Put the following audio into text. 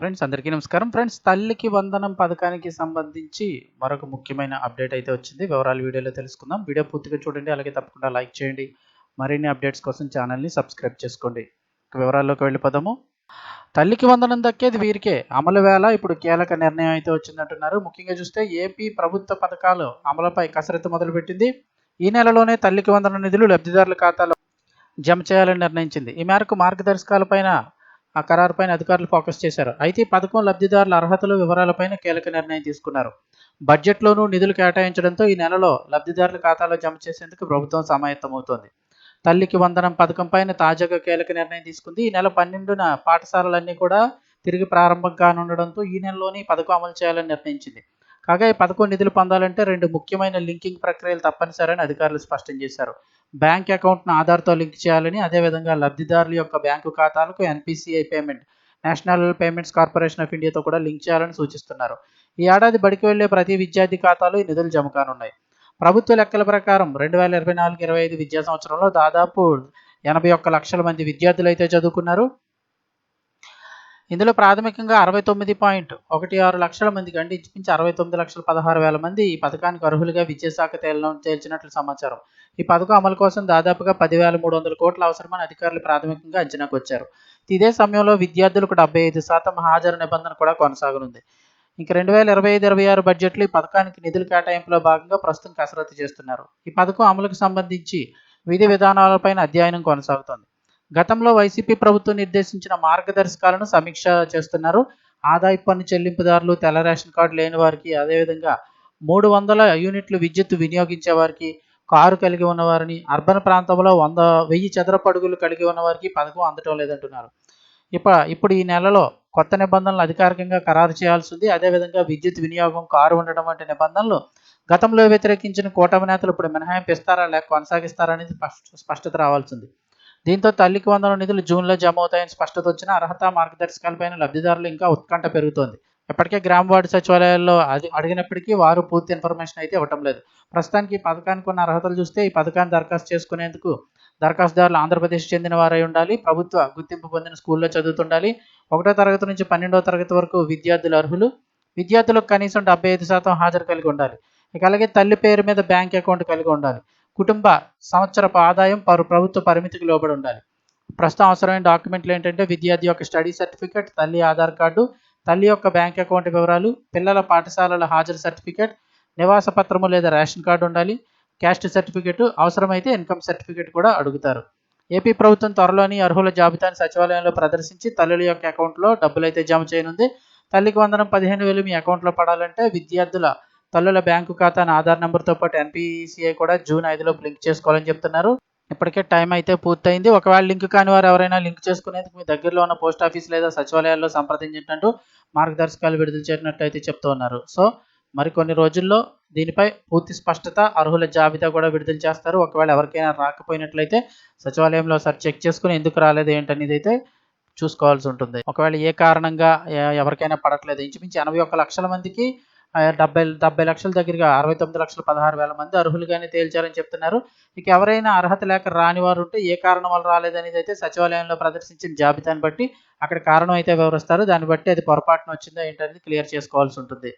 Friends అందరికీ నమస్కారం. Friends తల్లికి వందనం పథకానికి సంబంధించి మరొక ముఖ్యమైన అప్డేట్ అయితే వచ్చింది. వివరాలు వీడియోలో తెలుసుకుందాం. వీడియో పూర్తిగా చూడండి అలాగే తప్పకుండా లైక్ చేయండి. మరిన్ని అప్డేట్స్ కోసం ఛానల్ని సబ్స్క్రైబ్ చేసుకోండి. వివరాల్లోకి వెళ్ళిపోదాము. తల్లికి వందనం దక్కేది వీరికే. అమలు వేళ ఇప్పుడు కీలక నిర్ణయం అయితే వచ్చిందంటున్నారు. ముఖ్యంగా చూస్తే ఏపీ ప్రభుత్వ పథకాలు అమలుపై కసరత్తు మొదలుపెట్టింది. ఈ నెలలోనే తల్లికి వందనం నిధులు లబ్ధిదారుల ఖాతాలో జమ చేయాలని నిర్ణయించింది. ఈ మేరకు మార్గదర్శకాలపైన ఆ ఖరారుపైన అధికారులు ఫోకస్ చేశారు. అయితే ఈ పథకం లబ్ధిదారుల అర్హతలు వివరాలపైన కీలక నిర్ణయం తీసుకున్నారు. బడ్జెట్లోనూ నిధులు కేటాయించడంతో ఈ నెలలో లబ్ధిదారుల ఖాతాలో జమ చేసేందుకు ప్రభుత్వం సమాయత్తమవుతోంది. తల్లికి వందనం పథకం పైన తాజాగా కీలక నిర్ణయం తీసుకుంది. ఈ నెల పన్నెండున పాఠశాలలన్నీ కూడా తిరిగి ప్రారంభం కానుండడంతో ఈ నెలలోనే పథకం అమలు చేయాలని నిర్ణయించింది. కాగా ఈ పథకం నిధులు పొందాలంటే రెండు ముఖ్యమైన లింకింగ్ ప్రక్రియలు తప్పనిసరని అధికారులు స్పష్టం చేశారు. బ్యాంక్ అకౌంట్ను ఆధార్తో లింక్ చేయాలని అదేవిధంగా లబ్ధిదారుల యొక్క బ్యాంకు ఖాతాలకు NPCI payment national payments corporation of ఇండియాతో కూడా లింక్ చేయాలని సూచిస్తున్నారు. ఈ ఏడాది బడికి వెళ్ళే ప్రతి విద్యార్థి ఖాతాలో ఈ నిధులు జమ కానున్నాయి. ప్రభుత్వ లెక్కల ప్రకారం రెండు వేల ఇరవై నాలుగు ఇరవై ఐదు విద్యా సంవత్సరంలో దాదాపు ఎనభై ఒక్క లక్షల మంది విద్యార్థులు అయితే చదువుకున్నారు. ఇందులో ప్రాథమికంగా అరవై తొమ్మిది పాయింట్ ఒకటి ఆరు లక్షల మందికి అంటే ఇంచుమించి అరవై తొమ్మిది లక్షల పదహారు వేల మంది ఈ పథకానికి అర్హులుగా విద్యాశాఖ తేలడం తేల్చినట్లు సమాచారం. ఈ పథకం అమలు కోసం దాదాపుగా పదివేల మూడు వందల కోట్ల అవసరమని అధికారులు ప్రాథమికంగా అంచనాకు వచ్చారు. ఇదే సమయంలో విద్యార్థులకు డెబ్బై ఐదు శాతం హాజరు నిబంధన కూడా కొనసాగనుంది. ఇంక రెండు వేల ఇరవై ఐదు ఇరవై ఆరు బడ్జెట్లో ఈ పథకానికి నిధుల కేటాయింపులో భాగంగా ప్రస్తుతం కసరత్తు చేస్తున్నారు. ఈ పథకం అమలుకు సంబంధించి విధి విధానాలపైన అధ్యయనం కొనసాగుతోంది. గతంలో వైసీపీ ప్రభుత్వం నిర్దేశించిన మార్గదర్శకాలను సమీక్ష చేస్తున్నారు. ఆదాయ పన్ను చెల్లింపుదారులు తెల్ల రేషన్ కార్డు లేని వారికి అదేవిధంగా మూడు వందల యూనిట్లు విద్యుత్ వినియోగించే వారికి కారు కలిగి ఉన్నవారిని అర్బన్ ప్రాంతంలో వంద వెయ్యి చదరపు అడుగులు కలిగి ఉన్నవారికి పథకం అందటం లేదంటున్నారు. ఇప్ప ఇప్పుడు ఈ నెలలో కొత్త నిబంధనలు అధికారికంగా ఖరారు చేయాల్సింది అదేవిధంగా విద్యుత్ వినియోగం కారు ఉండడం వంటి నిబంధనలు గతంలో వ్యతిరేకించిన కూటమి నేతలు ఇప్పుడు మినహాయింపు ఇస్తారా లేక కొనసాగిస్తారా అనేది స్పష్ట స్పష్టత రావాల్సింది. దీంతో తల్లికి వందల నిధులు జూన్లో జమ అవుతాయని స్పష్టత వచ్చిన అర్హత మార్గదర్శకాలపైన లబ్ధిదారులు ఇంకా ఉత్కంఠ పెరుగుతోంది. ఇప్పటికే గ్రామ వార్డు సచివాలయాల్లో అది అడిగినప్పటికీ వారు పూర్తి ఇన్ఫర్మేషన్ అయితే ఇవ్వటం లేదు. ప్రస్తుతానికి ఈ పథకానికి ఉన్న అర్హతలు చూస్తే ఈ పథకాన్ని దరఖాస్తు చేసుకునేందుకు దరఖాస్తుదారులు ఆంధ్రప్రదేశ్ చెందిన వారై ఉండాలి ప్రభుత్వ గుర్తింపు పొందిన స్కూల్లో చదువుతుండాలి. ఒకటో తరగతి నుంచి పన్నెండో తరగతి వరకు విద్యార్థులు అర్హులు. విద్యార్థులకు కనీసం డెబ్బై ఐదు శాతం హాజరు కలిగి ఉండాలి. ఇక అలాగే తల్లి పేరు మీద బ్యాంక్ అకౌంట్ కలిగి ఉండాలి. కుటుంబ సంవత్సరపు ఆదాయం పరు ప్రభుత్వ పరిమితికి లోబడి ఉండాలి. ప్రస్తుతం అవసరమైన డాక్యుమెంట్లు ఏంటంటే విద్యార్థి యొక్క స్టడీ సర్టిఫికేట్ తల్లి ఆధార్ కార్డు తల్లి యొక్క బ్యాంక్ అకౌంట్ వివరాలు పిల్లల పాఠశాలల హాజరు సర్టిఫికేట్ నివాస పత్రము లేదా రేషన్ కార్డు ఉండాలి క్యాస్ట్ సర్టిఫికేట్ అవసరమైతే ఇన్కమ్ సర్టిఫికేట్ కూడా అడుగుతారు. ఏపీ ప్రభుత్వం త్వరలోని అర్హుల జాబితాను సచివాలయంలో ప్రదర్శించి తల్లుల యొక్క అకౌంట్లో డబ్బులు అయితే జమ చేయనుంది. తల్లికి వందనం పదిహేను వేలు మీ అకౌంట్లో పడాలంటే విద్యార్థుల తల్లుల బ్యాంకు ఖాతాను ఆధార్ నెంబర్తో పాటు ఎన్పిసిఐ కూడా జూన్ ఐదులోపు లింక్ చేసుకోవాలని చెప్తున్నారు. ఇప్పటికే టైం అయితే పూర్తయింది. ఒకవేళ లింక్ కాని వారు ఎవరైనా లింక్ చేసుకునేందుకు మీ దగ్గరలో ఉన్న పోస్ట్ ఆఫీస్ లేదా సచివాలయాల్లో సంప్రదించినట్టు మార్గదర్శకాలు విడుదల చేసినట్టయితే చెప్తున్నారు చెప్తూ ఉన్నారు. సో మరికొన్ని రోజుల్లో దీనిపై పూర్తి స్పష్టత అర్హుల జాబితా కూడా విడుదల చేస్తారు. ఒకవేళ ఎవరికైనా రాకపోయినట్లయితే సచివాలయంలో ఒకసారి చెక్ చేసుకుని ఎందుకు రాలేదు ఏంటనేది అయితే చూసుకోవాల్సి ఉంటుంది. ఒకవేళ ఏ కారణంగా ఎవరికైనా పడట్లేదు ఇంచుమించు ఎనభై ఒక్క లక్షల మందికి డెబ్బై డెబ్బై లక్షల దగ్గరగా అరవై తొమ్మిది లక్షల పదహారు వేల మంది అర్హులుగానే తేల్చారని చెప్తున్నారు. ఇక ఎవరైనా అర్హత లేక రాని వారు ఉంటే ఏ కారణం వల్ల రాలేదనేది అయితే సచివాలయంలో ప్రదర్శించిన జాబితాని బట్టి అక్కడ కారణం అయితే వివరిస్తారు. దాన్ని బట్టి అది పొరపాటున వచ్చిందా ఏంటనేది క్లియర్ చేసుకోవాల్సి ఉంటుంది.